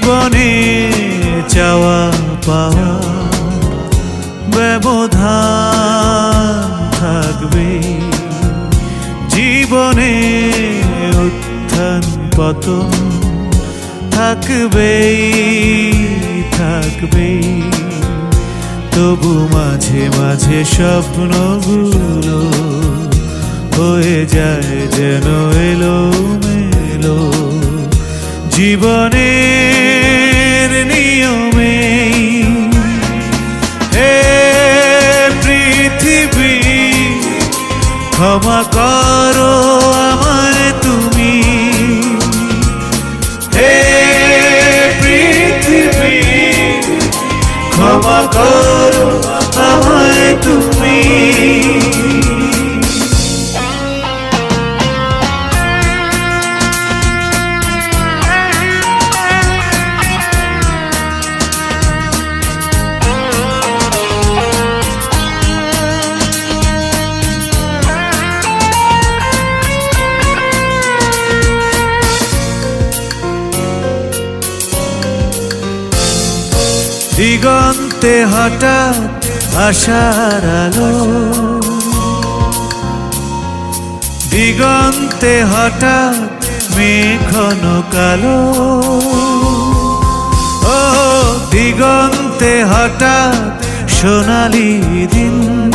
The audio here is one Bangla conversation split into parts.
জীবনে চাওয়া পাওয়া ব্যবধান থাকবে। জীবনে উত্থান পতন থাকবেই থাকবে তবু মাঝে মাঝে স্বপ্নগুলো হয়ে যায় যেন এলো মেলো জীবনের ক্ষমা করো আমার তুমি। হে পৃথিবী ক্ষমা করো দিগন্তে হঠাৎ আশার আলো। দিগন্তে হঠাৎ মেঘন কালো। ও, দিগন্তে হঠাৎ সোনালি দিন।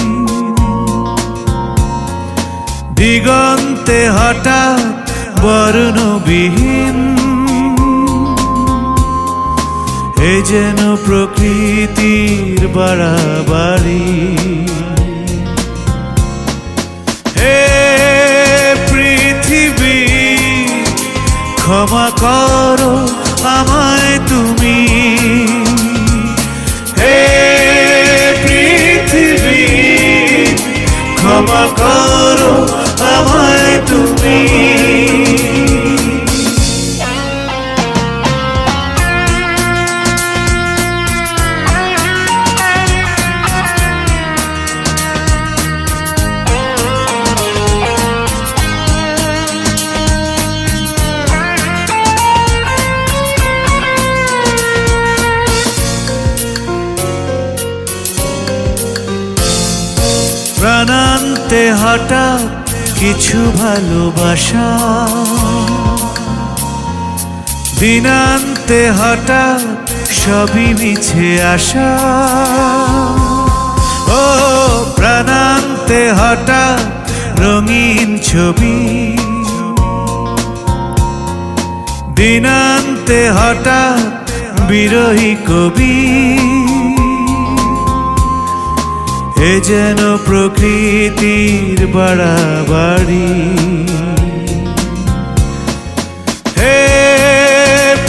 দিগন্তে হঠাৎ বর্ণবিহীন। এ যেন প্রকৃতির বাড়াবাড়ি। হে পৃথিবী, ক্ষমা করো আমায় তুমি। হে পৃথিবী, ক্ষমা করো আমায় প্রাণান্তে হঠাৎ কিছু ভালোবাসা। দিনান্তে হঠাৎ সবই মিছে আসা ও প্রাণান্তে হঠাৎ রঙিন ছবি। দিনান্তে হঠাৎ বিরহী কবি। এ যেন প্রকৃতির বাড়াবাড়ি। হে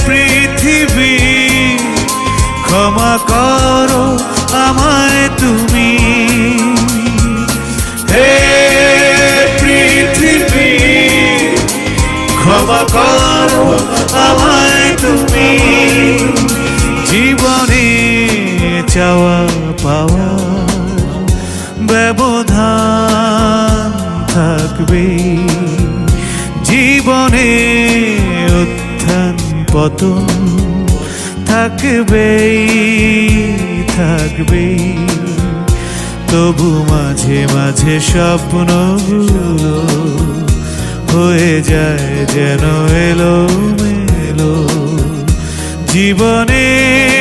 পৃথিবী ক্ষমা করো আমায় তুমি। পতন থাকবেই থাকবেই। তবু মাঝে মাঝে স্বপ্ন হয়ে যায় যেন এলো মেলো জীবনের